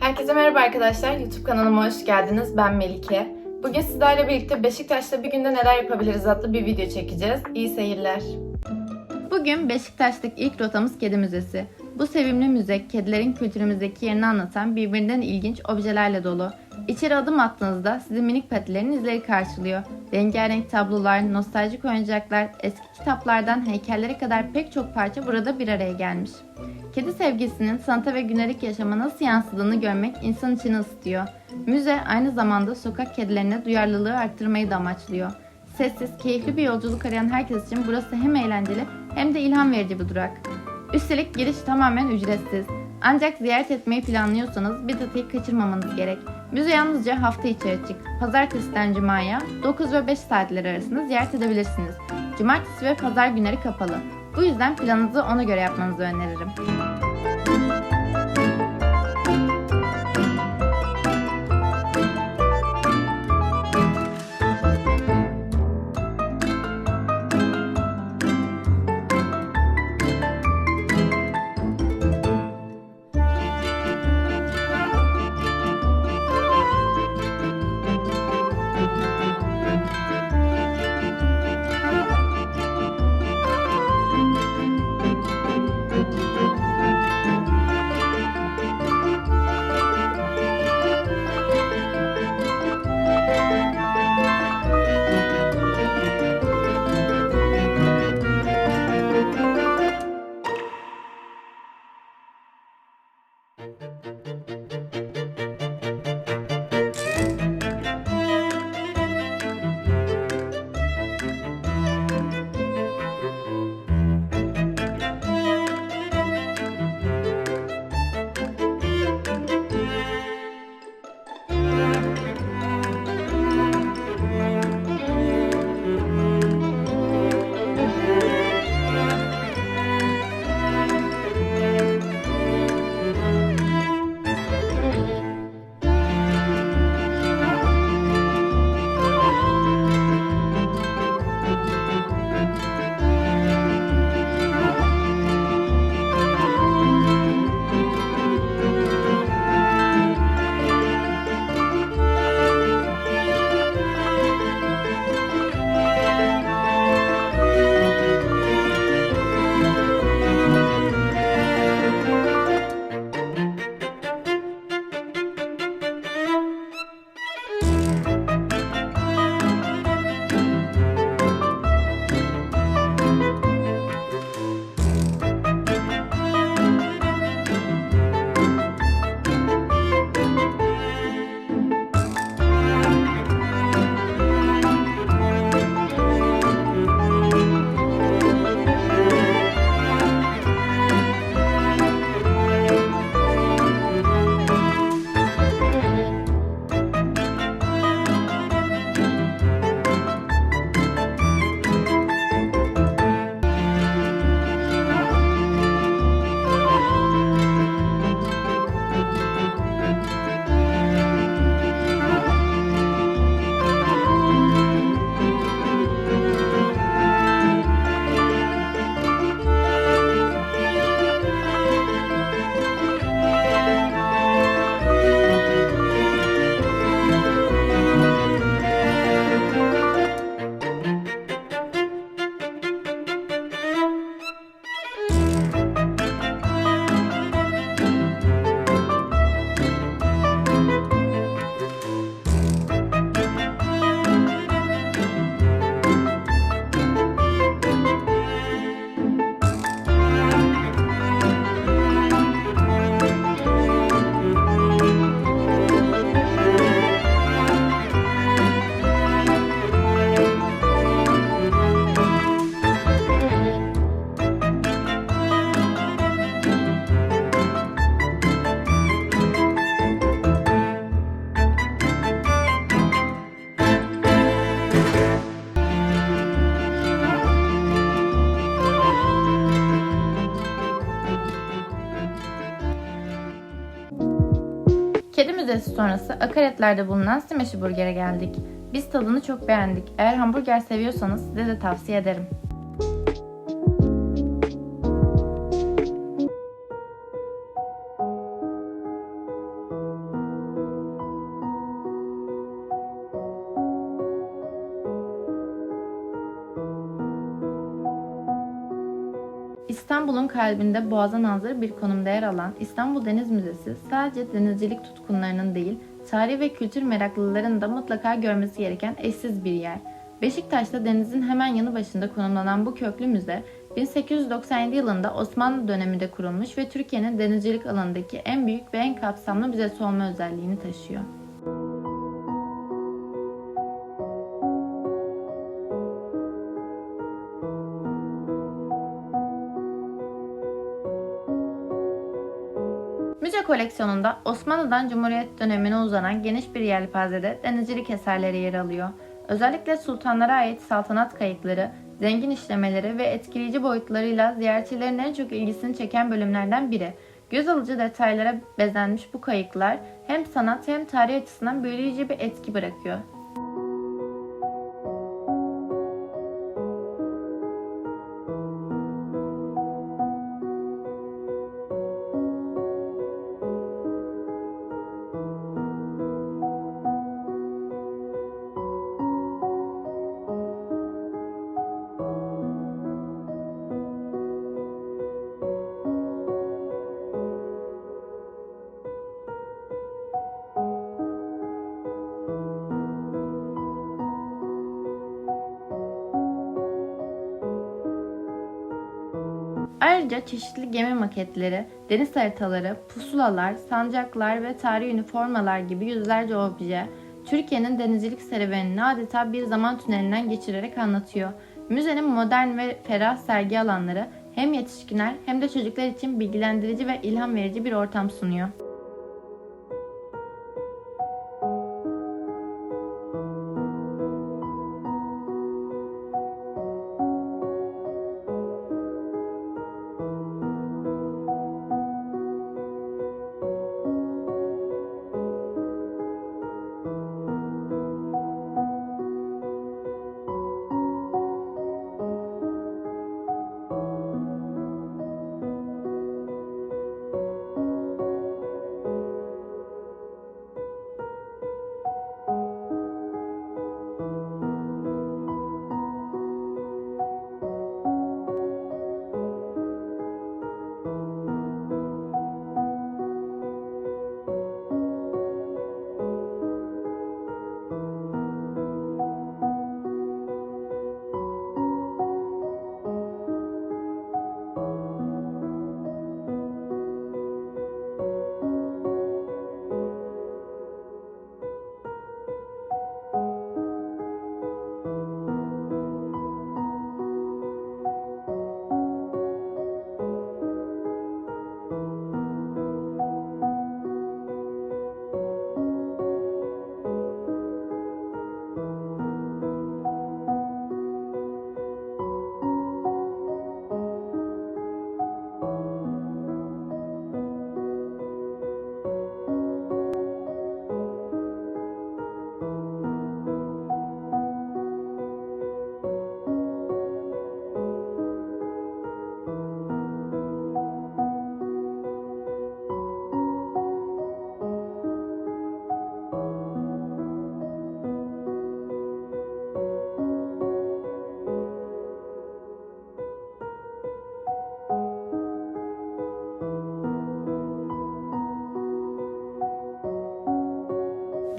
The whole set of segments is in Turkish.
Herkese merhaba arkadaşlar. YouTube kanalıma hoş geldiniz. Ben Melike. Bugün sizlerle birlikte Beşiktaş'ta bir günde neler yapabiliriz adlı bir video çekeceğiz. İyi seyirler. Bugün Beşiktaş'taki ilk rotamız Kedi Müzesi. Bu sevimli müze, kedilerin kültürümüzdeki yerini anlatan birbirinden ilginç objelerle dolu. İçeri adım attığınızda sizi minik petilerin izleri karşılıyor. Rengarenk tablolar, nostaljik oyuncaklar, eski kitaplardan heykellere kadar pek çok parça burada bir araya gelmiş. Kedi sevgisinin sanata ve gündelik yaşama nasıl yansıdığını görmek insan içini ısıtıyor. Müze aynı zamanda sokak kedilerine duyarlılığı arttırmayı da amaçlıyor. Sessiz, keyifli bir yolculuk arayan herkes için burası hem eğlenceli hem de ilham verici bir durak. Üstelik giriş tamamen ücretsiz. Ancak ziyaret etmeyi planlıyorsanız bir datayı kaçırmamanız gerek. Müze yalnızca hafta içi açık. Pazartesiden Cuma'ya 9 ve 5 saatler arasında ziyaret edebilirsiniz. Cumartesi ve pazar günleri kapalı. Bu yüzden planınızı ona göre yapmanızı öneririm. Kedi müzesi sonrası akaretlerde bulunan Smash Burger'e geldik. Biz tadını çok beğendik. Eğer hamburger seviyorsanız size de tavsiye ederim. İstanbul'un kalbinde boğaza nazır bir konumda yer alan İstanbul Deniz Müzesi sadece denizcilik tutkunlarının değil, tarih ve kültür meraklılarının da mutlaka görmesi gereken eşsiz bir yer. Beşiktaş'ta denizin hemen yanı başında konumlanan bu köklü müze, 1897 yılında Osmanlı döneminde kurulmuş ve Türkiye'nin denizcilik alanındaki en büyük ve en kapsamlı müzesi olma özelliğini taşıyor. Müze koleksiyonunda Osmanlı'dan Cumhuriyet dönemine uzanan geniş bir yelpazede denizcilik eserleri yer alıyor. Özellikle sultanlara ait saltanat kayıkları, zengin işlemeleri ve etkileyici boyutlarıyla ziyaretçilerin en çok ilgisini çeken bölümlerden biri. Göz alıcı detaylara bezenmiş bu kayıklar hem sanat hem tarih açısından büyüleyici bir etki bırakıyor. Ayrıca çeşitli gemi maketleri, deniz haritaları, pusulalar, sancaklar ve tarihi üniformalar gibi yüzlerce obje, Türkiye'nin denizcilik serüvenini adeta bir zaman tünelinden geçirerek anlatıyor. Müzenin modern ve ferah sergi alanları hem yetişkinler hem de çocuklar için bilgilendirici ve ilham verici bir ortam sunuyor.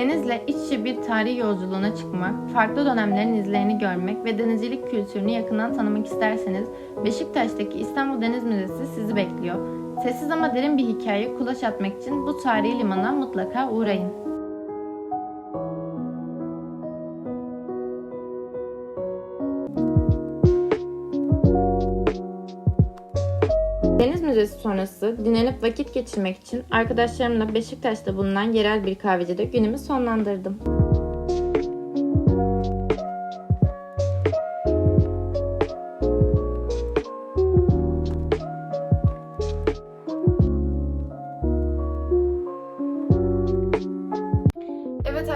Denizle iç içe bir tarih yolculuğuna çıkmak, farklı dönemlerin izlerini görmek ve denizcilik kültürünü yakından tanımak isterseniz Beşiktaş'taki İstanbul Deniz Müzesi sizi bekliyor. Sessiz ama derin bir hikaye kulaç atmak için bu tarihi limana mutlaka uğrayın. Müzesi sonrası dinlenip vakit geçirmek için arkadaşlarımla Beşiktaş'ta bulunan yerel bir kahvecide günümü sonlandırdım.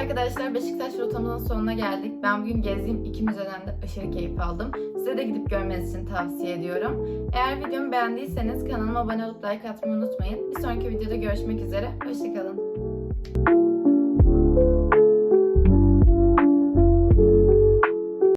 Arkadaşlar Beşiktaş rotamızın sonuna geldik. Ben bugün gezdiğim iki müzeden de aşırı keyif aldım. Size de gidip görmenizi için tavsiye ediyorum. Eğer videomu beğendiyseniz kanalıma abone olup like atmayı unutmayın. Bir sonraki videoda görüşmek üzere. Hoşçakalın.